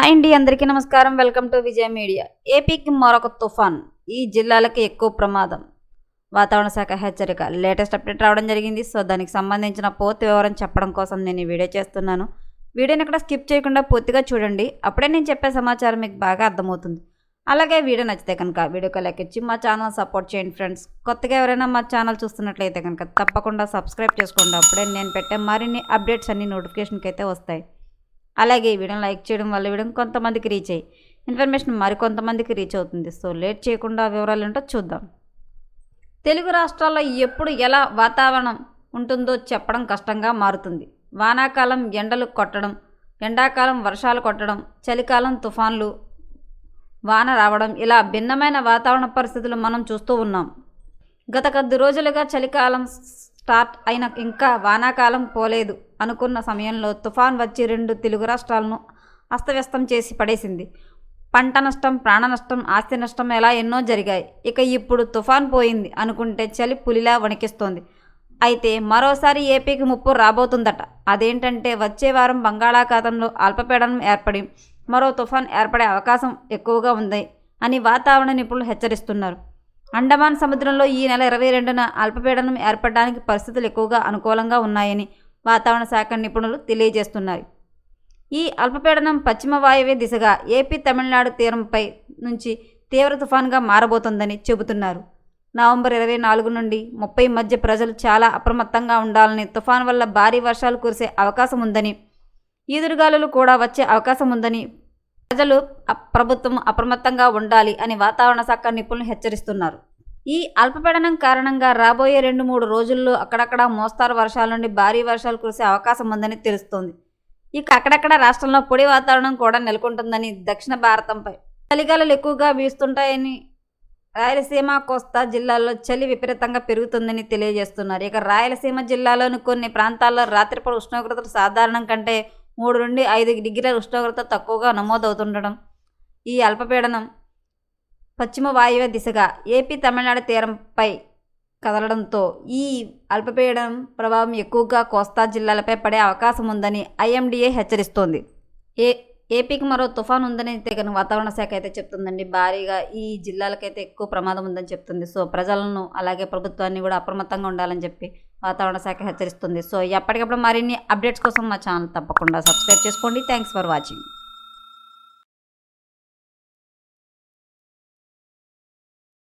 Hi అండి అందరికీ నమస్కారం. Welcome to Vijaya media. ఏపీకి మరొక తుఫాన్ ఈ జిల్లాలకి ఎక్కువ ప్రమాదం. వాతావరణ శాఖ హెచ్చరిక. లేటెస్ట్ అప్డేట్ రావడం జరిగింది. సో దానికి సంబంధించిన పూర్తి వివరం చెప్పడం కోసం నేను ఈ వీడియో చేస్తున్నాను. వీడియోని ఇక్కడ స్కిప్ చేయకుండా పూర్తిగా చూడండి. అప్పుడే నేను చెప్పే సమాచారం మీకు బాగా అర్థమవుతుంది. అలాగే వీడియో నచ్చితే కనుక వీడియోకి లైక్ ఇచ్చి మా ఛానల్ సపోర్ట్ చేయండి ఫ్రెండ్స్. కొత్తగా ఎవరైనా మా ఛానల్ చూస్తున్నట్లయితే కనుక తప్పకుండా సబ్స్క్రైబ్ చేసుకోండి. అప్పుడే నేను పెట్టే మరిన్ని అప్డేట్స్ అన్ని నోటిఫికేషన్కి అయితే వస్తాయి. అలాగే ఈ వీడియోని లైక్ చేయడం వల్ల వీడియో కొంతమందికి రీచ్ అయ్యి ఇన్ఫర్మేషన్ మరికొంతమందికి రీచ్ అవుతుంది. సో లేట్ చేయకుండా వివరాలు ఏంటో చూద్దాం. తెలుగు రాష్ట్రాల్లో ఎప్పుడు ఎలా వాతావరణం ఉంటుందో చెప్పడం కష్టంగా మారుతుంది. వానాకాలం ఎండలు కొట్టడం ఎండాకాలం వర్షాలు కొట్టడం చలికాలం తుఫాన్లు వాన రావడం ఇలా భిన్నమైన వాతావరణ పరిస్థితులు మనం చూస్తూ ఉన్నాం. గత కొద్ది రోజులుగా చలికాలం స్టార్ట్ అయిన ఇంకా వానాకాలం పోలేదు అనుకున్న సమయంలో తుఫాన్ వచ్చి రెండు తెలుగు రాష్ట్రాలను అస్తవ్యస్తం చేసి పడేసింది. పంట నష్టం ప్రాణ నష్టం ఆస్తి నష్టం ఎలా ఎన్నో జరిగాయి. ఇక ఇప్పుడు తుఫాన్ పోయింది అనుకుంటే చలి పులిలా వణికిస్తోంది. అయితే మరోసారి ఏపీకి ముప్పు రాబోతుందట. అదేంటంటే వచ్చే వారం బంగాళాఖాతంలో అల్పపీడనం ఏర్పడి మరో తుఫాన్ ఏర్పడే అవకాశం ఎక్కువగా ఉంది అని వాతావరణ నిపుణులు హెచ్చరిస్తున్నారు. అండమాన్ సముద్రంలో ఈ నెల ఇరవై రెండున అల్పపీడనం ఏర్పడడానికి పరిస్థితులు ఎక్కువగా అనుకూలంగా ఉన్నాయని వాతావరణ శాఖ నిపుణులు తెలియజేస్తున్నారు. ఈ అల్పపీడనం పశ్చిమ వాయువ్య దిశగా ఏపీ తమిళనాడు తీరంపై నుంచి తీవ్ర తుఫాన్గా మారబోతోందని చెబుతున్నారు. నవంబర్ ఇరవై నాలుగు నుండి ముప్పై మధ్య ప్రజలు చాలా అప్రమత్తంగా ఉండాలని తుఫాన్ వల్ల భారీ వర్షాలు కురిసే అవకాశం ఉందని ఈదురుగాలులు కూడా వచ్చే అవకాశం ఉందని ప్రజలు ప్రభుత్వం అప్రమత్తంగా ఉండాలి అని వాతావరణ శాఖ నిపుణులు హెచ్చరిస్తున్నారు. ఈ అల్పపీడనం కారణంగా రాబోయే రెండు మూడు రోజుల్లో అక్కడక్కడ మోస్తారు వర్షాల నుండి భారీ వర్షాలు కురిసే అవకాశం ఉందని తెలుస్తోంది. ఇక అక్కడక్కడ రాష్ట్రంలో పొడి వాతావరణం కూడా నెలకొంటుందని దక్షిణ భారతంపై చలిగాలులు ఎక్కువగా వీస్తుంటాయని రాయలసీమ కోస్తా జిల్లాల్లో చలి విపరీతంగా పెరుగుతుందని తెలియజేస్తున్నారు. ఇక రాయలసీమ జిల్లాలోని కొన్ని ప్రాంతాల్లో రాత్రిపూట ఉష్ణోగ్రతలు సాధారణం కంటే మూడు నుండి ఐదు డిగ్రీల ఉష్ణోగ్రత తక్కువగా నమోదవుతుండడం. ఈ అల్పపీడనం పశ్చిమ వాయువ్య దిశగా ఏపీ తమిళనాడు తీరంపై కదలడంతో ఈ అల్పపీడనం ప్రభావం ఎక్కువగా కోస్తా జిల్లాలపై పడే అవకాశం ఉందని ఐఎండీఏ హెచ్చరిస్తోంది. ఏ ఏపీకి మరో తుఫాన్ ఉందని తెగని వాతావరణ శాఖ అయితే చెప్తుందండి. భారీగా ఈ జిల్లాలకైతే ఎక్కువ ప్రమాదం ఉందని చెప్తుంది. సో ప్రజలను అలాగే ప్రభుత్వాన్ని కూడా అప్రమత్తంగా ఉండాలని చెప్పి వాతావరణ శాఖ హెచ్చరిస్తుంది. సో ఎప్పటికప్పుడు మరిన్ని అప్డేట్స్ కోసం మా ఛానల్ తప్పకుండా సబ్స్క్రైబ్ చేసుకోండి. Thanks for watching.